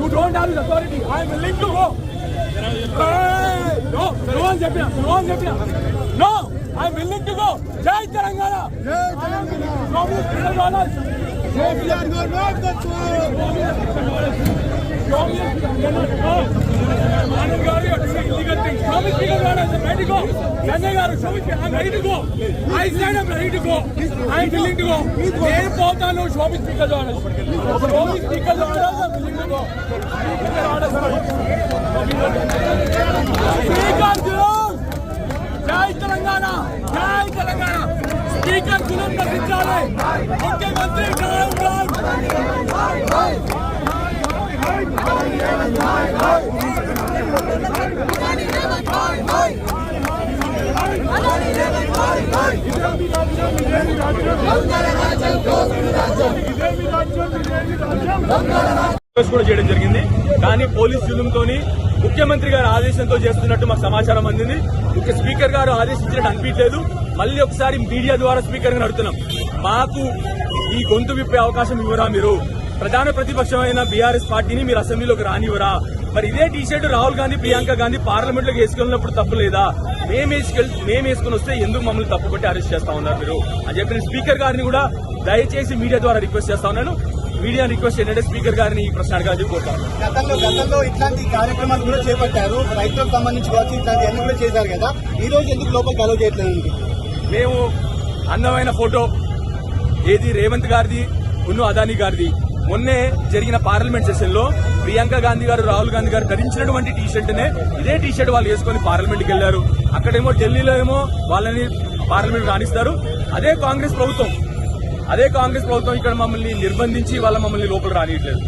You don't have the authority. I am willing to go. Hey, no, no one చెప్పిన no one చెప్పిన no I am willing to go. జై Telangana I am I'm ready to go. I said I'm ready to go. I'm willing to go. నేను పోతాను స్వామి speaker Swamy speaker I'm willing to go. Speaker జై తెలంగాణ జై Telangana speaker Julus నశించాలి ముఖ్యమంత్రి కూడా చేయడం జరిగింది. కానీ పోలీస్ జులుంతో ముఖ్యమంత్రి గారి ఆదేశంతో చేస్తున్నట్టు మాకు సమాచారం అందింది. ముఖ్య స్పీకర్ గారు ఆదేశించినట్టు అనిపించలేదు. మళ్ళీ ఒకసారి మీడియా ద్వారా స్పీకర్ గారు అడుగుతున్నాం. మాకు ఈ గొంతు విప్పే అవకాశం ఇవ్వరా మీరు? ప్రధాన ప్రతిపక్షమైన బీఆర్ఎస్ పార్టీని మీరు అసెంబ్లీలోకి రానివ్వరా? మరి ఇదే టీషర్ట్ రాహుల్ గాంధీ ప్రియాంక గాంధీ పార్లమెంట్లోకి వేసుకెళ్ళినప్పుడు తప్పు లేదా? మేము వేసుకెళ్ళి మేము వస్తే ఎందుకు మమ్మల్ని తప్పు పెట్టి అరెస్ట్ చేస్తా ఉన్నారు మీరు? అని చెప్పి స్పీకర్ గారిని కూడా దయచేసి మీడియా ద్వారా రిక్వెస్ట్ చేస్తా ఉన్నాను. మీడియా రిక్వెస్ట్ ఏంటంటే స్పీకర్ గారిని ఈ ప్రశ్న అడగాలని కోరుతాను గతంలో గతంలో ఇట్లాంటి కార్యక్రమాలు కూడా చేపట్టారు. రైతులకు సంబంధించి కావచ్చు ఇట్లాంటి అన్ని కూడా చేశారు కదా. ఈ రోజు ఎందుకు లోపలికి అలో చేయట్లేదు మేము అందమైన ఫోటో ఏది రేవంత్ గారిది ఉన్ను అదానీ గారిది. మొన్నే జరిగిన పార్లమెంట్ సెషన్లో ప్రియాంక గాంధీ గారు రాహుల్ గాంధీ గారు ధరించినటువంటి టీ షర్ట్ నే ఇదే టీ షర్ట్ వాళ్ళు వేసుకొని పార్లమెంట్కి వెళ్ళారు అక్కడేమో ఢిల్లీలో ఏమో వాళ్ళని పార్లమెంట్ రాణిస్తారు. అదే కాంగ్రెస్ ప్రభుత్వం. అదే కాంగ్రెస్ ప్రభుత్వం ఇక్కడ మమ్మల్ని నిర్బంధించి వాళ్ళ మమ్మల్ని లోపల రానియట్లేదు.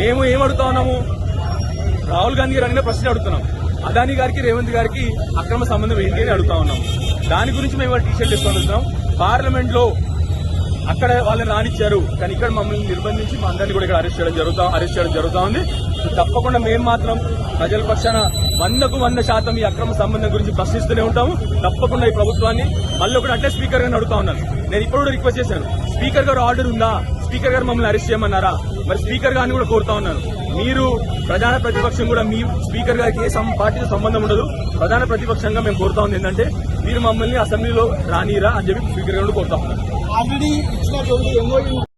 మేము ఏం ఉన్నాము రాహుల్ గాంధీ గారు అడిగిన ప్రశ్న అడుగుతున్నాం. అదాని గారికి రేవంత్ గారికి అక్రమ సంబంధం ఏంటి అని అడుగుతా ఉన్నాం. దాని గురించి మేము టీషర్ట్ షర్ట్ పార్లమెంట్లో అక్కడ వాళ్ళని రానిచ్చారు. కానీ ఇక్కడ మమ్మల్ని నిర్బంధించి మా అందరినీ కూడా ఇక్కడ అరెస్ట్ చేయడం జరుగుతా అరెస్ట్ చేయడం జరుగుతా ఉంది. తప్పకుండా మేము మాత్రం ప్రజల పక్షాన వందకు వంద శాతం ఈ అక్రమ సంబంధం గురించి ప్రశ్నిస్తూనే ఉంటాము. తప్పకుండా ఈ ప్రభుత్వాన్ని మళ్ళీ ఒకటి అంటే స్పీకర్ గారిని అడుగుతా ఉన్నాను. నేను ఇప్పుడు కూడా రిక్వెస్ట్ చేశాను. స్పీకర్ గారు ఆర్డర్ ఉందా? స్పీకర్ గారు మమ్మల్ని అరెస్ట్ చేయమన్నారా? మరి స్పీకర్ గారిని కూడా కోరుతా ఉన్నాను. మీరు ప్రధాన ప్రతిపక్షం కూడా మీ స్పీకర్ గారికి ఏ పార్టీతో సంబంధం ఉండదు. ప్రధాన ప్రతిపక్షంగా మేము కోరుతా ఉంది ఏంటంటే మీరు మమ్మల్ని అసెంబ్లీలో రానిరా అని చెప్పి స్పీకర్ గారు కూడా కోరుతా ఉన్నాను ఆల్రెడీ ఇచ్చినటువంటి